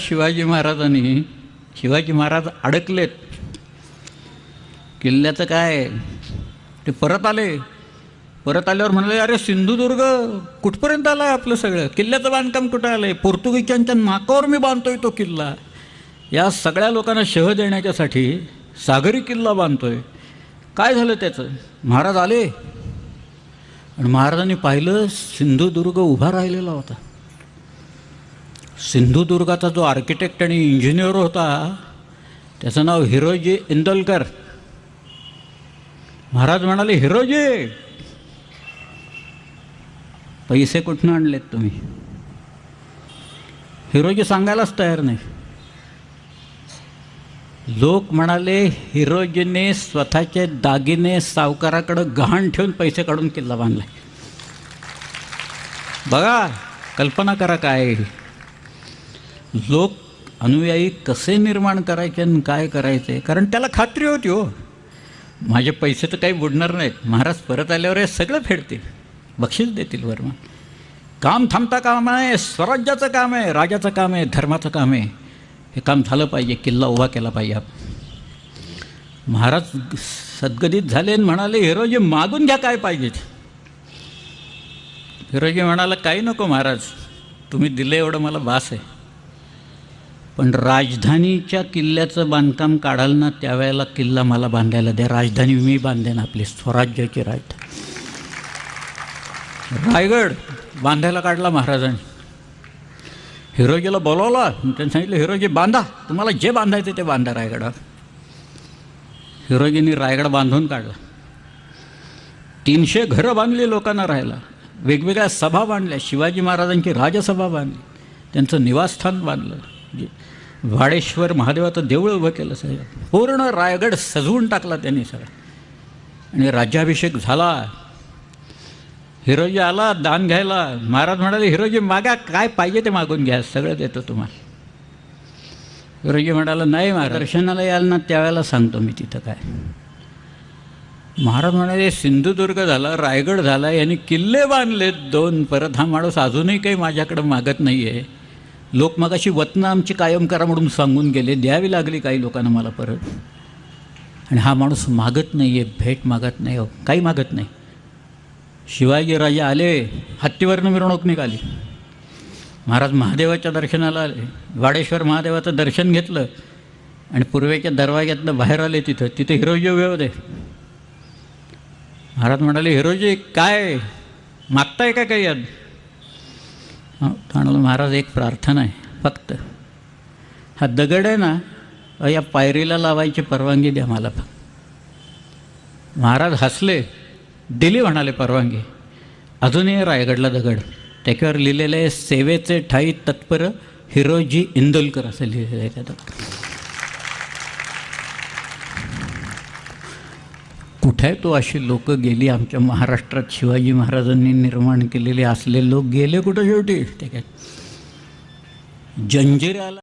शिवाजी महाराजांनी शिवाजी महाराज अडकलेत. किल्ल्याचं काय? ते परत आले. परत आल्यावर म्हणाले अरे सिंधुदुर्ग कुठपर्यंत आलं आहे आपलं सगळं? किल्ल्याचं बांधकाम कुठं आलं आहे पोर्तुगीजांच्या नाकावर मी बांधतोय तो किल्ला. या सगळ्या लोकांना शह देण्याच्यासाठी सागरी किल्ला बांधतोय. काय झालं त्याचं? महाराज आले. आणि महाराजांनी पाहिलं सिंधुदुर्ग उभा राहिलेला होता. सिंधुदुर्गाचा जो आर्किटेक्ट आणि इंजिनियर होता त्याचं नाव हिरोजी इंदोलकर. महाराज म्हणाले हिरोजी पैसे कुठनं आणलेत तुम्ही? हिरोजी सांगायलाच तयार नाही. लोक म्हणाले हिरोजीने स्वतःचे दागिने सावकाराकडं गहाण ठेवून पैसे काढून किल्ला बांधलाय. बघा कल्पना करा काय. लोक अनुयायी कसे निर्माण करायचे आणि काय करायचे? कारण त्याला खात्री होती हो. माझे पैसे तर काही बुडणार नाहीत. महाराज परत आल्यावर हे सगळं फेडतील. बक्षीस देतील वर्मा काम थांबता काम आहे स्वराज्याचं काम आहे राजाचं काम आहे धर्माचं काम आहे. हे काम झालं पाहिजे किल्ला उभा केला पाहिजे. आपण महाराज सद्गदित झाले आणि म्हणाले हिरोजी मागून घ्या काय पाहिजे? हिरोजी म्हणाला काही नको महाराज. तुम्ही दिले एवढं मला बास आहे. पण राजधानीच्या किल्ल्याचं बांधकाम काढाल ना त्यावेळेला किल्ला मला बांधायला द्या. राजधानी मी बांधेन आपली स्वराज्याची राजधानी. रायगड बांधायला काढला महाराजांनी. हिरोजीला बोलवला. त्यांनी सांगितलं हिरोजी बांधा. तुम्हाला जे बांधायचं ते बांधा रायगडावर हिरोजींनी रायगड बांधून काढला. तीनशे घरं बांधली लोकांना राहायला. वेगवेगळ्या सभा बांधल्या. शिवाजी महाराजांची राजसभा बांधली. त्यांचं निवासस्थान बांधलं. वाडेश्वर महादेवाचं देऊळ उभं केलं सगळं. पूर्ण रायगड सजवून टाकला त्यांनी सगळं. आणि राज्याभिषेक झाला. हिरोजी आला दान घ्यायला. महाराज म्हणाले हिरोजी मागा काय पाहिजे ते मागून घ्या सगळं देतो तुम्हाला. हिरोजी म्हणाला नाही महाराज. दर्शनाला याल ना त्यावेळेला सांगतो मी तिथं काय. महाराज म्हणाले सिंधुदुर्ग झाला रायगड झाला यांनी किल्ले बांधलेत दोन. परत हा माणूस अजूनही काही माझ्याकडं मागत नाही आहे लोक मग अशी वतनं आमची कायम करा म्हणून सांगून गेले द्यावी लागली काही लोकांना मला परत. आणि हा माणूस मागत नाही आहे भेट मागत नाही हो काही मागत नाही. शिवाजी राजे आले हत्तीवरनं मिरवणूक निघाली. महाराज महादेवाच्या दर्शनाला आले. वाडेश्वर महादेवाचं दर्शन घेतलं. आणि पूर्वेच्या दरवाज्यातनं बाहेर आले तिथं. तिथे हिरोजी उभे होते. महाराज म्हणाले हिरोजी काय? मागताय का काही यात म्हणाला महाराज एक प्रार्थना आहे फक्त. हा दगड आहे ना या पायरीला लावायची परवानगी द्या मला फक्त. महाराज हसले दिली म्हणाले परवानगी. अजूनही रायगडला दगड. त्याच्यावर लिहिलेलं आहे सेवेचे ठाई तत्पर हिरोजी इंदोलकर असं लिहिलेलं आहे त्या दगड कुठे आहे तो अशी लोक गेली? आमच्या महाराष्ट्रात शिवाजी महाराजांनी निर्माण केलेले असले लोक गेले कुठं शेवटी? त्याच्यात जंजिराला